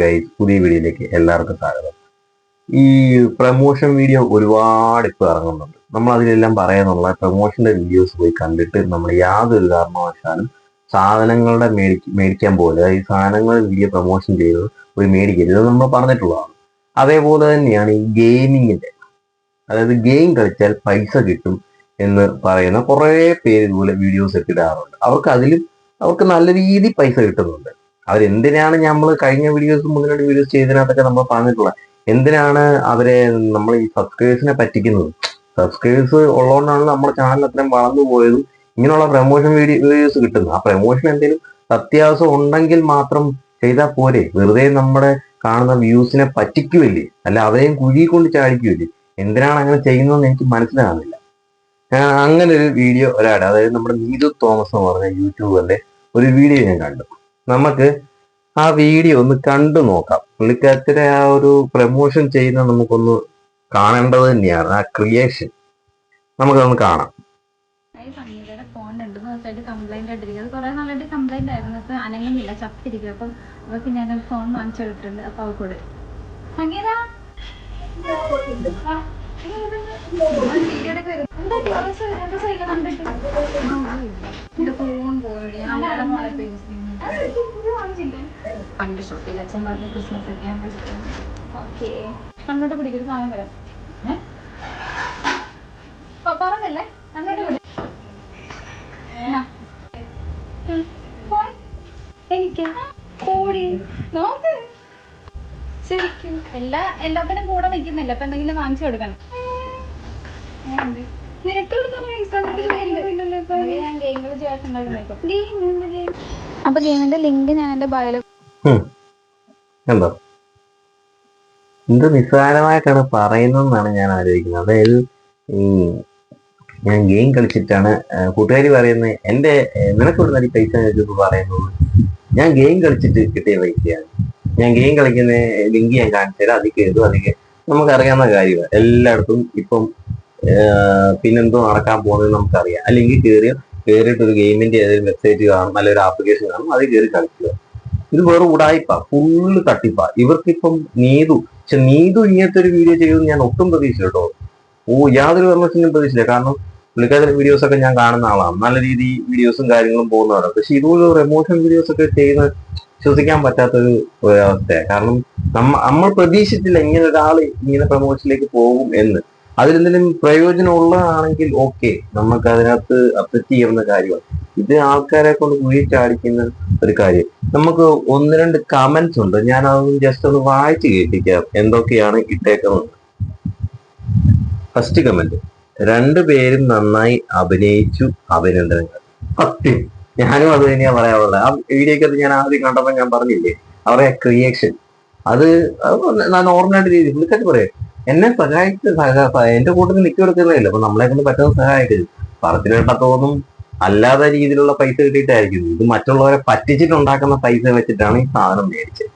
Guys പുതിയ വീഡിയോയിലേക്ക് എല്ലാവർക്കും സ്വാഗതം. ഈ പ്രൊമോഷൻ വീഡിയോ ഒരുപാട് ഇപ്പൊ ഇറങ്ങുന്നുണ്ട്. നമ്മൾ അതിലെല്ലാം പറയാനുള്ള പ്രൊമോഷന്റെ വീഡിയോസ് പോയി കണ്ടിട്ട് നമ്മൾ യാതൊരു കാരണവശാലും സാധനങ്ങളുടെ മേടിക്ക മേടിക്കാൻ പോലെ ഈ സാധനങ്ങൾ വീഡിയോ പ്രൊമോഷൻ ചെയ്ത് ഒരു മേടിക്കരുത്. നമ്മൾ പറഞ്ഞിട്ടുള്ളതാണ്. അതേപോലെ തന്നെയാണ് ഈ ഗെയിമിങ്ങിന്റെ അതായത് ഗെയിം കളിച്ചാൽ പൈസ കിട്ടും എന്ന് പറയുന്ന കുറേ പേര് ഇതുപോലെ വീഡിയോസ് ഒക്കെ ഇടാറുണ്ട്. അവർക്ക് അതിലും അവർക്ക് നല്ല രീതിയിൽ പൈസ കിട്ടുന്നുണ്ട്. അവരെന്തിനാണ് നമ്മൾ കഴിഞ്ഞ വീഡിയോസ് മുതലുള്ള വീഡിയോസ് ചെയ്തതിനകത്തൊക്കെ നമ്മൾ പറഞ്ഞിട്ടുള്ളത് എന്തിനാണ് അവരെ നമ്മൾ ഈ സബ്സ്ക്രൈബേഴ്സിനെ പറ്റിക്കുന്നത്? സബ്സ്ക്രൈബേഴ്സ് ഉള്ളതുകൊണ്ടാണ് നമ്മുടെ ചാനൽ അത്രയും വളർന്നു പോയതും ഇങ്ങനെയുള്ള പ്രമോഷൻ വീഡിയോസ് കിട്ടുന്നത്. ആ പ്രമോഷൻ എന്തെങ്കിലും അത്യാവശ്യം ഉണ്ടെങ്കിൽ മാത്രം ചെയ്താൽ പോരെ. വെറുതെ നമ്മുടെ കാണുന്ന വ്യൂസിനെ പറ്റിക്കുമല്ലേ അല്ല അവരെയും കുഴി കൊണ്ട് ചാടിക്കുമല്ലേ എന്തിനാണ് അങ്ങനെ ചെയ്യുന്നതെന്ന് എനിക്ക് മനസ്സിലാകുന്നില്ല. അങ്ങനെ ഒരു വീഡിയോ ഒരാട് അതായത് നമ്മുടെ നീതു തോമസ് എന്ന് പറഞ്ഞ യൂട്യൂബറിന്റെ ഒരു വീഡിയോ ഞാൻ കണ്ടു. നമുക്ക് ആ വീഡിയോ ഒന്ന് കണ്ടു നോക്കാം. പുള്ളിക്കാരത്തിന്റെ ആ ഒരു പ്രമോഷൻ ചെയ്യുന്ന നമുക്കൊന്ന് കാണേണ്ടത് തന്നെയാണ് ആ ക്രിയേഷൻ നമുക്കൊന്ന് കാണാം. കംപ്ലൈന്റ് കംപ്ലൈന്റ് ആയിരുന്നു. ഫോൺ ഫോൺ പോയി. പണ്ട് ഷോപ്പിൽ അച്ഛൻ പറഞ്ഞ ക്രിസ്മസ് ഒക്കെ ഞാൻ ഓക്കെ കണ്ടോട്ട് പിടിക്കൊരു സാധനം? പ- പറഞ്ഞല്ലേ? കണ്ടോട്ട് പിടി. എനിക്ക് കോഴി നോക്ക്. ശരിക്കും എല്ലാ എല്ലാത്തിനും കൂടെ നിൽക്കുന്നില്ല. അപ്പൊ എന്തെങ്കിലും വാങ്ങിച്ചു കൊടുക്കണം. എങ്ങനെയുണ്ട്? അപ്പൊ ഗെയിമിന്റെ ലിങ്ക് ഞാൻ എന്റെ ബയോയിൽ കണ്ടോ? എന്ത് നിസ്സാരമായിട്ടാണ് പറയുന്നതെന്നാണ് ഞാൻ ആലോചിക്കുന്നത്. അതായത് ഞാൻ ഗെയിം കളിച്ചിട്ടാണ് കൂട്ടുകാരി പറയുന്നത് എന്റെ നിനക്ക് ഈ പൈസ പറയുന്നത്. ഞാൻ ഗെയിം കളിച്ചിട്ട് കിട്ടിയ പൈസയാണ്. ഞാൻ ഗെയിം കളിക്കുന്ന ലിങ്ക് ഞാൻ കാണിച്ചാൽ അത് അതിൽ കയറും അതിൽ നമുക്കറിയാവുന്ന കാര്യമാണ് എല്ലായിടത്തും ഇപ്പം പിന്നെന്തോ നടക്കാൻ പോകുന്നത് നമുക്കറിയാം. അല്ലെങ്കിൽ കയറിയ ഒരു ഗെയിമിന്റെ ഏതെങ്കിലും വെബ്സൈറ്റ് കാണും അല്ലെങ്കിൽ ഒരു ആപ്ലിക്കേഷൻ കാണും അതിൽ കയറി കളിക്കുക. ഇത് വെറും ഉടായ്പ ഫുള്ള് തട്ടിപ്പ. ഇവർക്കിപ്പം നീതു പക്ഷെ നീതു ഇങ്ങനത്തെ ഒരു വീഡിയോ ചെയ്തു ഞാൻ ഒട്ടും പ്രതീക്ഷ കേട്ടോ ഓ യാതൊരു കാരണവശാലും പ്രതീക്ഷിച്ചില്ല. കാരണം പുള്ളിക്കാരുടെ വീഡിയോസ് ഒക്കെ ഞാൻ കാണുന്ന ആളാണ്. നല്ല രീതിയിൽ വീഡിയോസും കാര്യങ്ങളും പോകുന്നതാണ് പക്ഷെ ഇതുപോലെ എമോഷൻ വീഡിയോസ് ഒക്കെ ചെയ്യുന്ന വിശ്വസിക്കാൻ പറ്റാത്തൊരു അവസ്ഥയാണ് കാരണം നമ്മ നമ്മൾ പ്രതീക്ഷിച്ചില്ല ഇങ്ങനെ ഒരാൾ ഇങ്ങനെ പ്രമോഷനിലേക്ക് പോകും എന്ന്. അതിലെന്തെങ്കിലും പ്രയോജനം ഉള്ളതാണെങ്കിൽ ഓക്കെ നമുക്ക് അതിനകത്ത് അഫക്റ്റ് ചെയ്യുന്ന കാര്യമാണ്. ഇത് ആൾക്കാരെ കൊണ്ട് കുഴിച്ചാടിക്കുന്ന ഒരു കാര്യം. നമുക്ക് ഒന്ന് രണ്ട് കമന്റ്സ് ഉണ്ട്. ഞാൻ അതൊന്ന് ജസ്റ്റ് ഒന്ന് വായിച്ച് കേൾപ്പിക്കാം എന്തൊക്കെയാണ് ഇട്ടേക്കുന്നത്. ഫസ്റ്റ് കമന്റ് രണ്ടുപേരും നന്നായി അഭിനയിച്ചു അഭിനന്ദനങ്ങൾ. സത്യം. ഞാനും അത് തന്നെയാ പറയാനുള്ളത് ആ വീഡിയോക്കകത്ത് ഞാൻ ആദ്യം കണ്ടപ്പോൾ ഞാൻ പറഞ്ഞില്ലേ അവരുടെ ക്രിയേഷൻ അത് ഞാൻ നോർമലായിട്ട് രീതി പുള്ളിക്കാരി പറയാം എന്നെ സഹായിച്ച് സഹ- സഹ- എന്റെ കൂട്ടത്തിൽ നിൽക്കി കൊടുക്കുന്നില്ല അപ്പൊ നമ്മളെ കൊണ്ട് പറ്റുന്ന സഹായിക്കരുത് പറത്തിന് കേട്ടത്തോന്നും അല്ലാതെ രീതിയിലുള്ള പൈസ കിട്ടിയിട്ടായിരിക്കും. ഇത് മറ്റുള്ളവരെ പറ്റിച്ചിട്ടുണ്ടാക്കുന്ന പൈസ വെച്ചിട്ടാണ് ഈ സാധനം മേടിച്ചത്.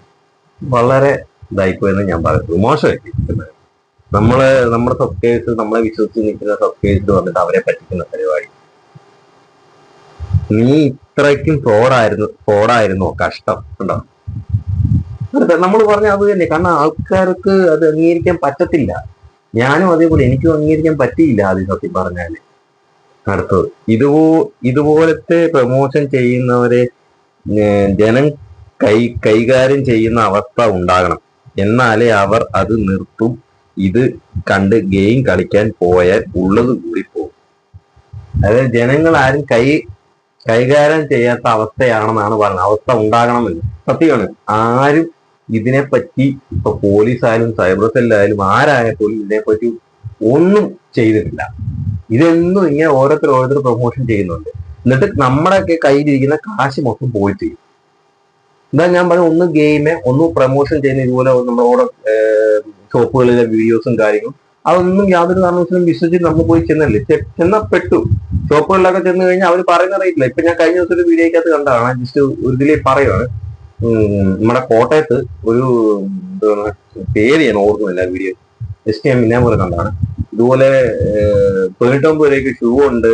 വളരെ ഇതായിപ്പോയെന്ന് ഞാൻ പറയുന്നത് മോശമായി നമ്മൾ നമ്മുടെ സബ്സ്ക്രൈബേഴ്സ് നമ്മളെ വിശ്വസിച്ച് നിൽക്കുന്ന സബ്സ്ക്രൈബേഴ്സ് വന്നിട്ട് അവരെ പറ്റിക്കുന്ന പരിപാടി. നീ ഇത്രയ്ക്കും ഫ്രോഡായിരുന്നു ഫ്രോഡായിരുന്നോ കഷ്ടം. ഉണ്ടോ നമ്മൾ പറഞ്ഞ അത് തന്നെ. കാരണം ആൾക്കാർക്ക് അത് അംഗീകരിക്കാൻ പറ്റത്തില്ല. ഞാനും അതേപോലെ എനിക്കും അംഗീകരിക്കാൻ പറ്റിയില്ല ആദ്യം സത്യം പറഞ്ഞാൽ. അടുത്തത് ഇതുപോ ഇതുപോലത്തെ പ്രമോഷൻ ചെയ്യുന്നവരെ ജനം കൈ കൈകാര്യം ചെയ്യുന്ന അവസ്ഥ ഉണ്ടാകണം. എന്നാലേ അവർ അത് നിർത്തും. ഇത് കണ്ട് ഗെയിം കളിക്കാൻ പോയാൽ ഉള്ളത് കൂടി പോകും. അതായത് ജനങ്ങൾ ആരും കൈ കൈകാര്യം ചെയ്യാത്ത അവസ്ഥയാണെന്നാണ് പറയുന്നത് അവസ്ഥ ഉണ്ടാകണമെന്ന്. സത്യമാണ്. ആരും ഇതിനെപ്പറ്റി ഇപ്പൊ പോലീസായാലും സൈബർ സെല്ലായാലും ആരായാലും ഇതിനെപ്പറ്റി ഒന്നും ചെയ്തിട്ടില്ല. ഇതെന്നും ഇങ്ങനെ ഓരോരുത്തർ ഓരോരുത്തർ പ്രൊമോഷൻ ചെയ്യുന്നുണ്ട്. എന്നിട്ട് നമ്മുടെയൊക്കെ കയ്യിലിരിക്കുന്ന കാശ് മൊത്തം പോയിട്ട് ചെയ്യും എന്താ ഞാൻ പറഞ്ഞ ഒന്ന് ഗെയിം ഒന്ന് പ്രൊമോഷൻ ചെയ്യുന്ന ഇതുപോലെ നമ്മുടെ ഓരോ ഷോപ്പുകളിലെ വീഡിയോസും കാര്യങ്ങളും അതൊന്നും യാതൊരു കാരണവശാലും വിശ്വസിച്ച് നമ്മൾ പോയി ചെന്നല്ലേ. ചെ- ചെന്നാ പെട്ടു ഷോപ്പുകളിലൊക്കെ ചെന്ന് കഴിഞ്ഞാൽ അവർ പറയുന്ന റേറ്റില്ല ഇപ്പൊ ഞാൻ കഴിഞ്ഞ ദിവസം ഒരു വീഡിയോക്കകത്ത് കണ്ടതാണ്. ജസ്റ്റ് ഒരു ഇതിലേ പറയുവാണ്. നമ്മുടെ കോട്ടയത്ത് ഒരു പേര് ഞാൻ ഓർക്കുന്നില്ല വീഡിയോ ജസ്റ്റ് ഞാൻ എം പോലെ കണ്ടാണ്. ഇതുപോലെ പേട്ടോമ്പൂരേക്ക് ഷൂ ഉണ്ട്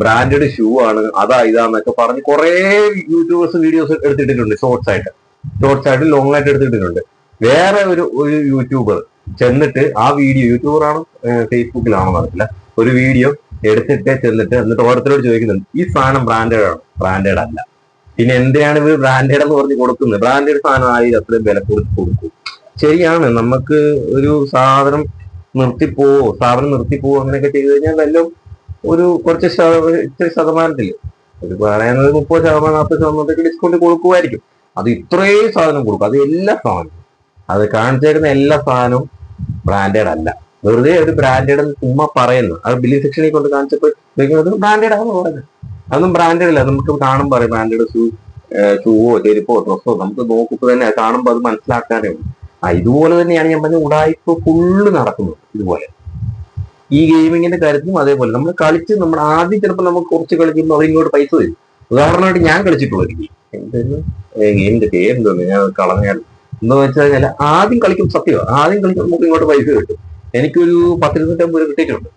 ബ്രാൻഡഡ് ഷൂ ആണ് അതാ ഇതാന്നൊക്കെ പറഞ്ഞ് കുറെ യൂട്യൂബേഴ്സ് വീഡിയോസ് എടുത്തിട്ടിട്ടുണ്ട് ഷോർട്സ് ആയിട്ട്. ഷോർട്സ് ആയിട്ട് ലോങ് ആയിട്ട് എടുത്തിട്ടിട്ടുണ്ട്. വേറെ ഒരു ഒരു യൂട്യൂബർ ചെന്നിട്ട് ആ വീഡിയോ യൂട്യൂബറാണോ ഫേസ്ബുക്കിലാണോ അറിയില്ല. ഒരു വീഡിയോ എടുത്തിട്ട് ചെന്നിട്ട് എന്നിട്ട് ഓരോരുത്തരോട് ചോദിക്കുന്നുണ്ട് ഈ സാധനം ബ്രാൻഡഡ് ആണോ? ബ്രാൻഡഡ് അല്ല. പിന്നെ എന്തിനാണ് ഇവർ ബ്രാൻഡഡ് എന്ന് പറഞ്ഞ് കൊടുക്കുന്നത്? ബ്രാൻഡഡ് സാധനം ആയി അത്രയും വില കൊടുത്ത് കൊടുക്കും. ശരിയാണ് നമുക്ക് ഒരു സാധനം നിർത്തിപ്പോവോ സ്ഥാപനം നിർത്തിപ്പോവോ അങ്ങനെയൊക്കെ ചെയ്തു കഴിഞ്ഞാൽ വല്ലതും ഒരു കുറച്ച് ശത- ശതമാനത്തിൽ ഒരു പറയുന്നത് മുപ്പത് ശതമാനം നാൽപ്പത് ശതമാനത്തേക്ക് ഡിസ്കൗണ്ട് കൊടുക്കുമായിരിക്കും അത് ഇത്രയും സാധനം കൊടുക്കും. അത് എല്ലാ സാധനവും. അത് കാണിച്ചേക്കുന്ന എല്ലാ സാധനവും ബ്രാൻഡഡ് അല്ല. വെറുതെ ഒരു ബ്രാൻഡഡ് എന്ന് ചുമ്മാ പറയുന്നു. അത് ബില്ലിംഗ് സെക്ഷനിൽ കൊണ്ട് കാണിച്ചപ്പോൾ ബ്രാൻഡഡ് ആണെന്ന് പറയുന്നത് അതൊന്നും ബ്രാൻഡഡ് അല്ല. നമുക്ക് കാണുമ്പോൾ അറിയാം ബ്രാൻഡഡ് ഷൂ ഷൂവോ ചെരുപ്പോ ഡ്രസ്സോ നമുക്ക് നോക്കുമ്പോൾ തന്നെ കാണുമ്പോൾ അത് മനസ്സിലാക്കാനേ ഇതുപോലെ തന്നെയാണ് ഞാൻ പറഞ്ഞ ഉടായ്പ ഫുള്ള് നടക്കുന്നത് ഇതുപോലെ. ഈ ഗെയിമിങ്ങിന്റെ കാര്യത്തിലും അതേപോലെ. നമ്മൾ കളിച്ച് നമ്മൾ ആദ്യം ചിലപ്പോൾ നമുക്ക് കുറച്ച് കളിക്കുമ്പോൾ അവർ ഇങ്ങോട്ട് പൈസ തരും. ഉദാഹരണമായിട്ട് ഞാൻ കളിച്ചിട്ടുള്ള ഒരു ഗെയിം എന്തായിരുന്നു ഗെയിമിന്റെ പേര് എന്തോന്നു? ഞാൻ കളഞ്ഞാൽ എന്താ വെച്ചാൽ കഴിഞ്ഞാൽ ആദ്യം കളിക്കും സത്യമാണ് ആദ്യം കളിക്കുമ്പോൾ നമുക്ക് ഇങ്ങോട്ട് പൈസ കിട്ടും. എനിക്കൊരു പത്തിരുന്നൂറ്റമ്പത് കിട്ടിയിട്ടുണ്ട്.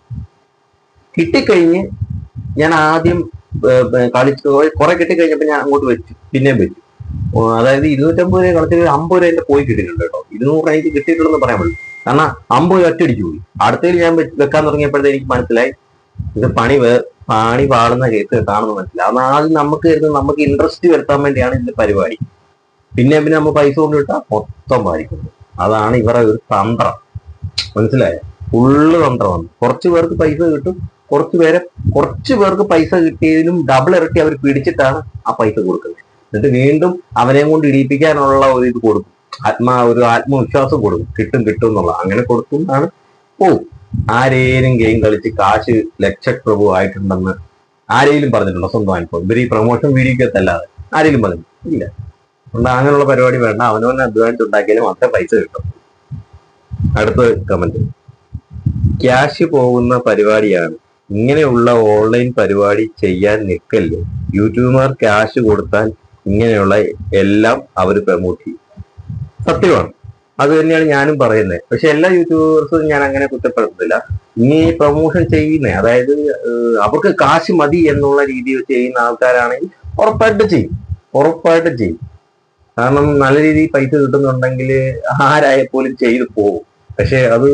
കിട്ടിക്കഴിഞ്ഞ് ഞാൻ ആദ്യം കളിച്ച് കുറെ കിട്ടിക്കഴിഞ്ഞപ്പോൾ ഞാൻ അങ്ങോട്ട് വെച്ചു. പിന്നെയും വെച്ചു. അതായത് ഇരുന്നൂറ്റമ്പത് രൂപ കളിച്ചിട്ട് അമ്പത് രൂപ എന്റെ പോയി കിട്ടിയിട്ടുണ്ട് കേട്ടോ. ഇരുന്നൂറ് എനിക്ക് കിട്ടിയിട്ടുണ്ടെന്ന് പറയാൻ പറ്റും കാരണം അമ്പത് രൂപ ഒറ്റയടിച്ചു പോയി. അടുത്തതിൽ ഞാൻ വെക്കാൻ തുടങ്ങിയപ്പോഴത്തെ എനിക്ക് മനസ്സിലായി ഇത് പണി പണി പാടുന്ന കേസ് കാണുന്ന മനസ്സിലായി. അന്ന് ആദ്യം നമുക്ക് വരുന്നത് നമുക്ക് ഇൻട്രസ്റ്റ് വരുത്താൻ വേണ്ടിയാണ് ഇതിന്റെ പരിപാടി. പിന്നെ പിന്നെ നമ്മൾ പൈസ കൊണ്ട് വിട്ടാൽ മൊത്തം ബാധിക്കുന്നു അതാണ് ഇവരുടെ ഒരു തന്ത്രം. മനസ്സിലായോ? ഫുള്ള് തന്ത്രമാണ്. കുറച്ച് പേർക്ക് പൈസ കിട്ടും കുറച്ച് പേരെ കുറച്ച് പേർക്ക് പൈസ കിട്ടിയതിലും ഡബിൾ ഇരട്ടി അവർ പിടിച്ചിട്ടാണ് ആ പൈസ കൊടുക്കുന്നത്. എന്നിട്ട് വീണ്ടും അവനെ കൊണ്ട് ഇടിയിപ്പിക്കാനുള്ള ഒരു ഇത് കൊടുക്കും. ആത്മാ ഒരു ആത്മവിശ്വാസം കൊടുക്കും. കിട്ടും കിട്ടും എന്നുള്ള അങ്ങനെ കൊടുക്കുന്നതാണ് ഓ ആരേലും ഗെയിം കളിച്ച് കാശ് ലക്ഷപ്രഭു ആയിട്ടുണ്ടെന്ന് ആരെങ്കിലും പറഞ്ഞിട്ടുണ്ടോ? സ്വന്തം അനുഭവം. ഇവർ ഈ പ്രൊമോഷൻ വീഡിയോക്കത്തല്ലാതെ ആരെങ്കിലും പറഞ്ഞു ഇല്ല. അതുകൊണ്ട് അങ്ങനെയുള്ള പരിപാടി വേണ്ട. അവനവനെ അധ്വാനിച്ച് ഉണ്ടാക്കിയാലും മാത്രമേ പൈസ കിട്ടും. അടുത്ത കമന്റ് ക്യാഷ് പോകുന്ന പരിപാടിയാണ് ഇങ്ങനെയുള്ള ഓൺലൈൻ പരിപാടി ചെയ്യാൻ നിൽക്കല്ലേ യൂട്യൂബർമാർ ക്യാഷ് കൊടുത്താൽ ഇങ്ങനെയുള്ള എല്ലാം അവർ പ്രമോട്ട് ചെയ്യും. സത്യമാണ്. അത് തന്നെയാണ് ഞാനും പറയുന്നത്. പക്ഷെ എല്ലാ യൂട്യൂബേഴ്സും ഞാൻ അങ്ങനെ കുറ്റപ്പെടുത്തുന്നില്ല. ഇനി പ്രൊമോഷൻ ചെയ്യുന്നേ. അതായത് അവർക്ക് കാശ് മതി എന്നുള്ള രീതിയിൽ ചെയ്യുന്ന ആൾക്കാരാണെങ്കിൽ ഉറപ്പായിട്ട് ചെയ്യും. ഉറപ്പായിട്ട് ചെയ്യും. കാരണം നല്ല രീതിയിൽ പൈസ കിട്ടുന്നുണ്ടെങ്കിൽ ആരായപ്പോലും ചെയ്തു പോകും. പക്ഷെ അത്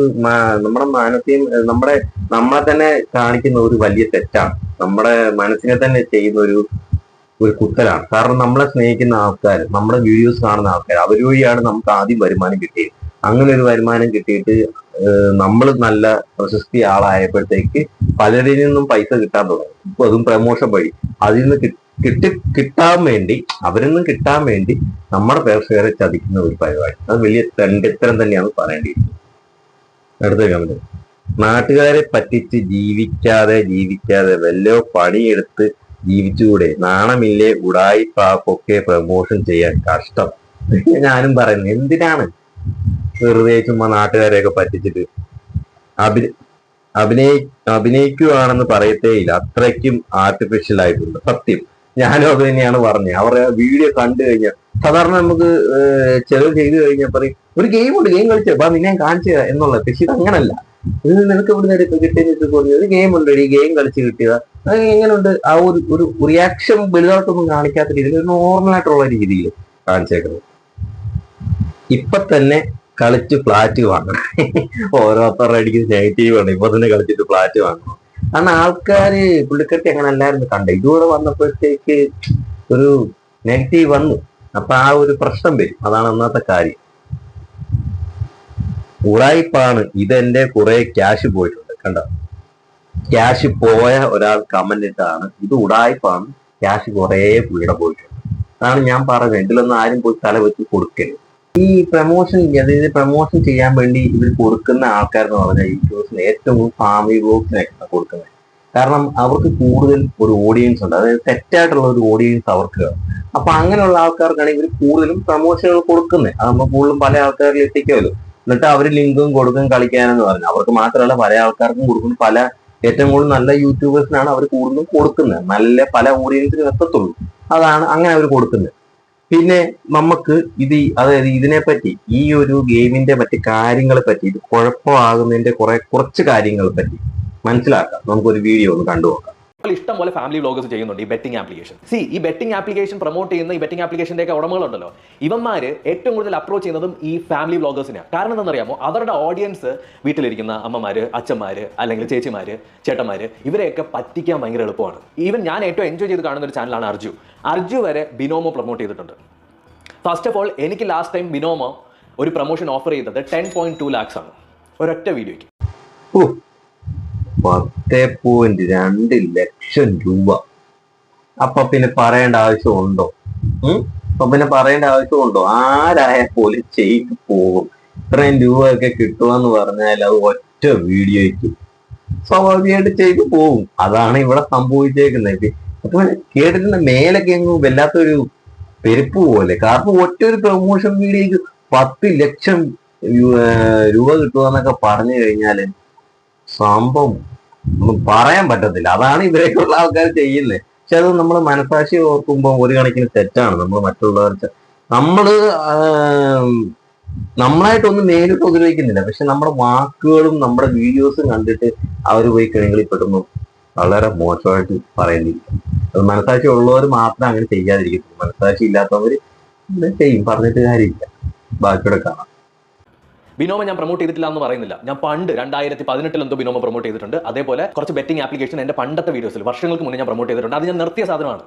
നമ്മുടെ മാനസികം നമ്മുടെ നമ്മളെ തന്നെ കാണിക്കുന്ന ഒരു വലിയ തെറ്റാണ്. നമ്മുടെ മനസ്സിനെ തന്നെ ചെയ്യുന്ന ഒരു ഒരു കുത്തലാണ്. കാരണം നമ്മളെ സ്നേഹിക്കുന്ന ആൾക്കാർ നമ്മുടെ വീഡിയോസ് കാണുന്ന ആൾക്കാർ അവർ വഴിയാണ് നമുക്ക് ആദ്യം വരുമാനം കിട്ടിയത്. അങ്ങനെ ഒരു വരുമാനം കിട്ടിയിട്ട് നമ്മൾ നല്ല പ്രശസ്തി ആളായപ്പോഴത്തേക്ക് പലരിൽ നിന്നും പൈസ കിട്ടാൻ തുടങ്ങും. ഇപ്പൊ അതും പ്രമോഷൻ വഴി. അതിൽ നിന്ന് കിട്ടി കിട്ടാൻ വേണ്ടി അവരിൽ നിന്ന് കിട്ടാൻ വേണ്ടി നമ്മുടെ പ്രേക്ഷകരെ ചതിക്കുന്ന ഒരു പരിപാടി. അത് വലിയ തണ്ടിത്തരം തന്നെയാണ് പറയേണ്ടിയിരിക്കുന്നത്. അടുത്ത കമന്റ് നാട്ടുകാരെ പറ്റിച്ച് ജീവിക്കാതെ ജീവിക്കാതെ വല്ലോ പണിയെടുത്ത് ജീവിച്ചുകൂടെ? നാണമില്ലേ? ഉടായിപ്പാക്കൊക്കെ പ്രമോഷൻ ചെയ്യാൻ കഷ്ടം. ഞാനും പറയുന്നു. എന്തിനാണ്? വെറുതെ ചുമ്മാ നാട്ടുകാരെയൊക്കെ പറ്റിച്ചിട്ട് അഭി അഭിനയി അഭിനയിക്കുവാണെന്ന് പറയത്തേയില്ല അത്രയ്ക്കും ആർട്ടിഫിഷ്യൽ ആയിട്ടുണ്ട്. സത്യം. ഞാനും അത് തന്നെയാണ് പറഞ്ഞത്. അവരുടെ വീഡിയോ കണ്ടു കഴിഞ്ഞാൽ സാധാരണ നമുക്ക് ചെലവ് ചെയ്തു കഴിഞ്ഞാൽ പറയും ഒരു ഗെയിം ഉണ്ട് ഗെയിം കളിച്ചേ. വാ നിന്നെ കാണിച്ചു തരാം എന്നുള്ളത്. പക്ഷെ ഇത് അങ്ങനല്ല ഇത് നിനക്ക് ഇവിടെ എടുത്ത് കിട്ടിയെന്ന് പറഞ്ഞു ഒരു ഗെയിം ഉണ്ട് ഈ ഗെയിം കളിച്ച് കിട്ടിയത്. അത് എങ്ങനെയുണ്ട്? ആ ഒരു ഒരു റിയാക്ഷൻ വലുതായിട്ടൊന്നും കാണിക്കാത്ത രീതിയിൽ നോർമൽ ആയിട്ടുള്ള രീതിയിൽ കാണിച്ചേക്കുന്നത്. ഇപ്പൊ തന്നെ കളിച്ച് ഫ്ലാറ്റ് വാങ്ങണം. ഓരോരുത്തരുടെ അടിക്ക് നെഗറ്റീവ് ആണ് ഇപ്പൊ തന്നെ കളിച്ചിട്ട് ഫ്ലാറ്റ് വാങ്ങണം. കാരണം ആൾക്കാര് പുള്ളിക്കട്ടി അങ്ങനെ അല്ലായിരുന്നു കണ്ട. ഇതുകൂടെ വന്നപ്പോഴത്തേക്ക് ഒരു നെഗറ്റീവ് വന്നു. അപ്പൊ ആ ഒരു പ്രശ്നം വരും. അതാണ് അന്നത്തെ കാര്യം. ഉടായിപ്പാണ് ഇതെന്റെ കുറെ ക്യാഷ് പോയിട്ടുണ്ട് കണ്ടോ? ക്യാഷ് പോയ ഒരാൾ കമന്റ് ഇട്ടാണ്. ഇത് ഉടായിപ്പാണ്. ക്യാഷ് കുറെ പുള്ളിയുടെ പോയിട്ടുണ്ട്. അതാണ് ഞാൻ പറഞ്ഞത്. ഇതിലൊന്നും ആരും പോയി തല വെച്ച് കൊടുക്കരുത്. ഈ പ്രൊമോഷൻ അതായത് പ്രൊമോഷൻ ചെയ്യാൻ വേണ്ടി ഇവർ കൊടുക്കുന്ന ആൾക്കാർ എന്ന് പറഞ്ഞാൽ യൂട്യൂബേഴ്സിന് ഏറ്റവും കൂടുതൽ ഫാമിലി ബ്ലോഗ്സിനായിട്ടാണ് കൊടുക്കുന്നത്. കാരണം അവർക്ക് കൂടുതൽ ഒരു ഓഡിയൻസ് ഉണ്ട്. അതായത് തെറ്റായിട്ടുള്ള ഒരു ഓഡിയൻസ് അവർക്ക്. അപ്പൊ അങ്ങനെയുള്ള ആൾക്കാർക്കാണ് ഇവർ കൂടുതലും പ്രൊമോഷനുകൾ കൊടുക്കുന്നത്. അത് നമ്മൾ കൂടുതലും പല ആൾക്കാരിൽ എത്തിക്കുമല്ലോ. എന്നിട്ട് അവർ ലിങ്കും കൊടുക്കും കളിക്കാനെന്ന് പറഞ്ഞു. അവർക്ക് മാത്രമല്ല പല ആൾക്കാർക്കും കൊടുക്കുന്നു. പല ഏറ്റവും കൂടുതൽ നല്ല യൂട്യൂബേഴ്സിനാണ് അവർ കൂടുതലും കൊടുക്കുന്നത്. നല്ല പല ഓഡിയൻസിനും എത്തത്തുള്ളൂ. അതാണ് അങ്ങനെ അവർ കൊടുക്കുന്നത്. പിന്നെ നമുക്ക് ഇത് അതായത് ഇതിനെ പറ്റി ഈ ഒരു ഗെയിമിന്റെ മറ്റ് കാര്യങ്ങളെ പറ്റി ഇത് കുഴപ്പമാകുന്നതിന്റെ കുറെ കുറച്ച് കാര്യങ്ങളെ പറ്റി മനസ്സിലാക്കാം. നമുക്കൊരു വീഡിയോ ഒന്ന് കണ്ടു നോക്കാം ഇഷ്ടം പോലെ ഫാമിലി വ്ലോഗേഴ്സ് ചെയ്യുന്നുണ്ട് ഈ ബെറ്റിംഗ് ആപ്ലിക്കേഷൻ സി ഈ ബെറ്റിംഗ് ആപ്ലിക്കേഷൻ പ്രൊമോട്ട് ചെയ്യുന്ന ഈ ബെറ്റിംഗ് ആപ്ലിക്കേഷന്റെ ഒക്കെ ഉടമകളുണ്ടല്ലോ. ഇവന്മാർ ഏറ്റവും കൂടുതൽ അപ്രോച്ച് ചെയ്യുന്നതും ഈ ഫാമിലി വ്ലോഗേഴ്സിനെയാണ് കാരണം എന്താണെന്നറിയാമോ? അവരുടെ ഓഡിയൻസ് വീട്ടിലിരിക്കുന്ന അമ്മമാർ അച്ഛന്മാർ അല്ലെങ്കിൽ ചേച്ചിമാർ ചേട്ടന്മാർ ഇവരെയൊക്കെ പറ്റിക്കാൻ ഭയങ്കര എളുപ്പമാണ്. ഈവൻ ഞാൻ ഏറ്റവും എൻജോയ് ചെയ്ത് കാണുന്ന ഒരു ചാനലാണ് അർജു. അർജു വരെ ബിനോമോ പ്രൊമോട്ട് ചെയ്തിട്ടുണ്ട്. ഫസ്റ്റ് ഓഫ് ഓൾ എനിക്ക് ലാസ്റ്റ് ടൈം ബിനോമോ ഒരു പ്രൊമോഷൻ ഓഫർ ചെയ്തത് ടെൻ പോയിന്റ് ടു ലാക്സ് ആണ്. ഒരൊറ്റ വീഡിയോയ്ക്ക്. പത്തേ പോയിന്റ് രണ്ട് ലക്ഷം രൂപ. അപ്പൊ പിന്നെ പറയേണ്ട ആവശ്യമുണ്ടോ? അപ്പൊ പിന്നെ പറയേണ്ട ആവശ്യമുണ്ടോ? ആരായ പോലും ചെയ്തു പോകും. ഇത്രയും രൂപയൊക്കെ കിട്ടുമെന്ന് പറഞ്ഞാൽ അത് ഒറ്റ വീഡിയോയ്ക്ക് സ്വാഭാവികമായിട്ട് ചെയ്തു പോകും. അതാണ് ഇവിടെ സംഭവിച്ചേക്കുന്നത്. അപ്പൊ കേട്ടിരുന്ന മേലൊക്കെ എങ്ങും വല്ലാത്തൊരു പെരുപ്പ് പോലെ. കാരണം ഒറ്റ ഒരു പ്രൊമോഷൻ വീഡിയോയ്ക്ക് പത്ത് ലക്ഷം രൂപ കിട്ടുക എന്നൊക്കെ പറഞ്ഞു കഴിഞ്ഞാൽ സംഭവം ഒന്നും പറയാൻ പറ്റത്തില്ല. അതാണ് ഇവരെക്കുള്ള ആൾക്കാർ ചെയ്യുന്നത് പക്ഷെ അത് നമ്മൾ മനസാക്ഷി ഓർക്കുമ്പോൾ ഒരു കണക്കിന് തെറ്റാണ്. നമ്മൾ മറ്റുള്ളവർ നമ്മൾ ആം, നമ്മളായിട്ടൊന്നും നേരിട്ട് ഉപദ്രവിക്കുന്നില്ല പക്ഷെ നമ്മുടെ വാക്കുകളും നമ്മുടെ വീഡിയോസും കണ്ടിട്ട് അവർ പോയി കിണങ്ങളിൽ പെടുന്നു വളരെ മോശമായിട്ട് പറയുന്നില്ല അത് മനസാക്ഷി ഉള്ളവർ മാത്രം അങ്ങനെ ചെയ്യാതിരിക്കുന്നു മനസാക്ഷി ഇല്ലാത്തവർ ചെയ്യും? പറഞ്ഞിട്ട് കാര്യമില്ല. ബാക്കിയുടെ കാണാം. ബിനോമ ഞാൻ പ്രൊമോട്ട് ചെയ്തിട്ടില്ല എന്ന് പറയുന്നില്ല. ഞാൻ പണ്ട് രണ്ടായിരത്തി പതിനെട്ടിൽ എന്തോ ബിനോമ പ്രൊമോട്ട് ചെയ്തിട്ടുണ്ട്. അതേപോലെ കുറച്ച് ബെറ്റിംഗ് ആപ്ലിക്കേഷൻ എന്റെ പണ്ടത്തെ വീഡിയോസിൽ വർഷങ്ങൾക്ക് മുന്നേ ഞാൻ പ്രൊമോട്ട് ചെയ്തിട്ടുണ്ട്. അത് ഞാൻ നിർത്തിയ സാധനമാണ്.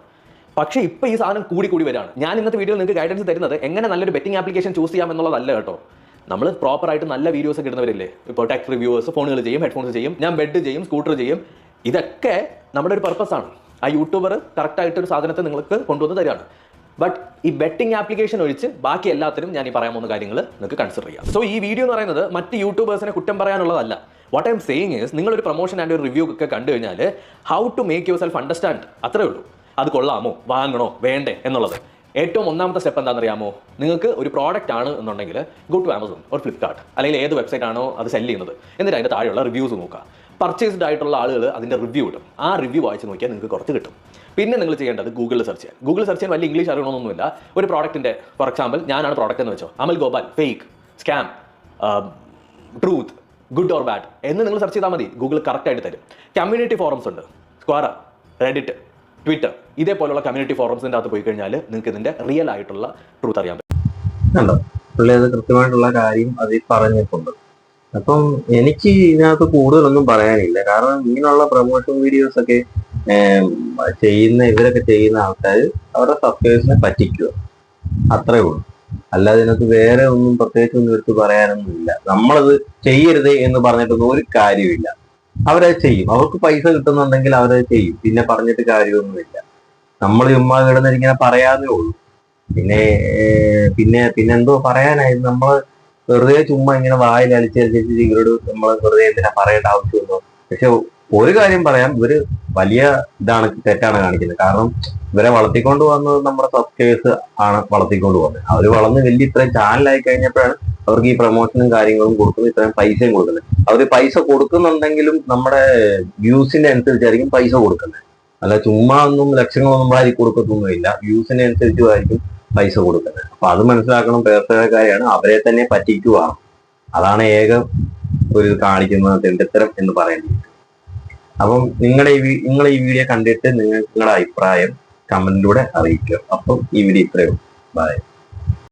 പക്ഷേ ഇപ്പോൾ ഈ സാധനം കൂടി കൂടി വരാണ്. ഞാൻ ഇന്നത്തെ വീഡിയോ നിങ്ങൾക്ക് ഗൈഡൻസ് തരുന്നത് എങ്ങനെ നല്ലൊരു ബെറ്റിംഗ് ആപ്ലിക്കേഷൻ ചൂസ് ചെയ്യാം എന്നുള്ളതല്ല കേട്ടോ. നമ്മൾ പ്രോപ്പറായിട്ട് നല്ല വീഡിയോസ് ഒക്കെ ഇടുന്നവരില്ലേ? ഇപ്പോൾ ടെക് റിവ്യൂവേഴ്സ് ഫോണുകൾ ചെയ്യും ഹെഡ്ഫോൺസ് ചെയ്യും ഞാൻ ബെഡ് ചെയ്യും സ്കൂട്ടർ ചെയ്യും. ഇതൊക്കെ നമ്മുടെ ഒരു പർപ്പസ് ആണ്. ആ യൂട്യൂബർ കറക്റ്റായിട്ട് ഒരു സാധനത്തെ നിങ്ങൾക്ക് കൊണ്ടുവന്ന് തരികയാണ്. ബട്ട് ഈ ബെറ്റിംഗ് ആപ്ലിക്കേഷൻ ഒഴിച്ച് ബാക്കി എല്ലാത്തിനും ഞാൻ ഈ പറയാൻ പോകുന്ന കാര്യങ്ങൾ നിങ്ങൾക്ക് കൺസിഡർ ചെയ്യാം. സോ ഈ വീഡിയോ എന്ന് പറയുന്നത് മറ്റ് യൂട്യൂബേഴ്സിനെ കുറ്റം പറയാനുള്ളതല്ല. What I'm saying is നിങ്ങളൊരു പ്രൊമോഷൻ ആൻഡ് ഒരു റിവ്യൂ ഒക്കെ കണ്ടു കഴിഞ്ഞാൽ how to make yourself understand അത്രേ ഉള്ളൂ. അത് കൊള്ളാമോ? വാങ്ങണോ? വേണ്ടേ? എന്നുള്ളത്. ഏറ്റവും ഒന്നാമത്തെ സ്റ്റെപ്പ് എന്താണെന്നറിയാമോ? നിങ്ങൾക്ക് ഒരു പ്രോഡക്റ്റ് ആണ് എന്നുണ്ടെങ്കിൽ go to Amazon or Flipkart അല്ലെങ്കിൽ ഏത് വെബ്സൈറ്റ് ആണോ അത് സെൽ ചെയ്യുന്നത്. എന്നിട്ട് അതിന്റെ താഴെയുള്ള റിവ്യൂസ് നോക്കുക. പർച്ചേസ്ഡ് ആയിട്ടുള്ള ആളുകൾ അതിന്റെ റിവ്യൂ ഇടും. ആ റിവ്യൂ വായിച്ച് നോക്കിയാൽ നിങ്ങൾക്ക് കുറച്ച് കിട്ടും. പിന്നെ നിങ്ങൾ ചെയ്യേണ്ടത് ഗൂഗിളിൽ സെർച്ച് ചെയ്യാൻ. ഗൂഗിൾ സെർച്ച് ചെയ്യാൻ വലിയ ഇംഗ്ലീഷ് അറിയണമെന്നൊന്നുമില്ല. ഒരു പ്രോഡക്റ്റിന്റെ ഫോർ എക്സാമ്പിൾ ഞാനാണ് പ്രോഡക്റ്റ് എന്ന് വെച്ചോ. Amal Gopal fake scam truth good or bad എന്ന് നിങ്ങൾ സെർച്ച് ചെയ്താൽ മതി. ഗൂഗിൾ കറക്റ്റായിട്ട് തരും. കമ്മ്യൂണിറ്റി ഫോറംസ് ഉണ്ട്. സ്ക്വാറ റെഡിറ്റ് ട്വിറ്റർ ഇതേപോലുള്ള കമ്മ്യൂണിറ്റി ഫോറംസിന്റെ അകത്ത് പോയി കഴിഞ്ഞാൽ നിങ്ങൾക്ക് ഇതിന്റെ റിയൽ ആയിട്ടുള്ള ട്രൂത്ത് അറിയാൻ പറ്റും. പുള്ളി അത് കൃത്യമായിട്ടുള്ള കാര്യം അതിൽ പറഞ്ഞിട്ടുണ്ട്. അപ്പം എനിക്ക് ഇതിനകത്ത് കൂടുതലൊന്നും പറയാനില്ല. കാരണം ഇങ്ങനെയുള്ള പ്രൊമോഷൻ വീഡിയോസ് ഒക്കെ ചെയ്യുന്ന ഇവരൊക്കെ ചെയ്യുന്ന ആൾക്കാർ അവരുടെ സബ്സ്ക്രൈബേഴ്സിനെ പറ്റിക്കുക. അത്രേ ഉള്ളൂ. അല്ലാതെ ഇതിനകത്ത് വേറെ ഒന്നും പ്രത്യേകിച്ച് ഒന്നും എടുത്ത് പറയാനൊന്നുമില്ല. നമ്മളത് ചെയ്യരുത് എന്ന് പറഞ്ഞിട്ടൊന്നും ഒരു കാര്യമില്ല അവരത് ചെയ്യും. അവർക്ക് പൈസ കിട്ടുന്നുണ്ടെങ്കിൽ അവരത് ചെയ്യും. പിന്നെ പറഞ്ഞിട്ട് കാര്യമൊന്നുമില്ല. നമ്മൾ ചുമ്മാ കിടന്നിരിങ്ങനെ പറയാതേ ഉള്ളൂ. പിന്നെ പിന്നെ പിന്നെ പിന്നെന്തോ പറയാനായിരുന്നു നമ്മൾ വെറുതെ ചുമ്മാ ഇങ്ങനെ വായിൽ അലിച്ചലിച്ച് ഇവരോട് നമ്മൾ വെറുതെ എന്തിനാ പറയേണ്ട ആവശ്യമുണ്ടോ പക്ഷെ ഒരു കാര്യം പറയാം ഇവർ വലിയ ഇതാണ് തെറ്റാണ് കാണിക്കുന്നത്. കാരണം ഇവരെ വളർത്തിക്കൊണ്ട് വന്നത് നമ്മുടെ സബ്സ്ക്രൈബേഴ്സ് ആണ് വളർത്തിക്കൊണ്ട് പോകുന്നത് അവർ വളർന്ന് വലിയ ഇത്രയും ചാനലായി കഴിഞ്ഞപ്പോഴാണ് അവർക്ക് ഈ പ്രൊമോഷനും കാര്യങ്ങളും കൊടുക്കുന്നത് ഇത്രയും പൈസയും കൊടുക്കുന്നത്. അവർ പൈസ കൊടുക്കുന്നുണ്ടെങ്കിലും നമ്മുടെ വ്യൂസിന്റെ അനുസരിച്ചായിരിക്കും പൈസ കൊടുക്കുന്നത്. അല്ല ചുമ്മാ ഒന്നും ലക്ഷങ്ങളൊന്നും വാരി കൊടുക്കത്തൊന്നുമില്ല. വ്യൂസിനെ അനുസരിച്ചുമായിരിക്കും പൈസ കൊടുക്കുന്നത്. അപ്പൊ അത് മനസ്സിലാക്കണം പേർസകാരെയാണ് അവരെ തന്നെ പറ്റിക്കുവാണ്. അതാണ് ഏക ഒരു കാണിക്കുന്ന തെണ്ടിത്തരം എന്ന് പറയുന്നത്. അപ്പം നിങ്ങളെ ഈ നിങ്ങൾ ഈ വീഡിയോ കണ്ടിട്ട് നിങ്ങളുടെ അഭിപ്രായം കമന്റിലൂടെ അറിയിക്കുക. അപ്പം ഈ വീഡിയോ ഇത്രയും ബൈ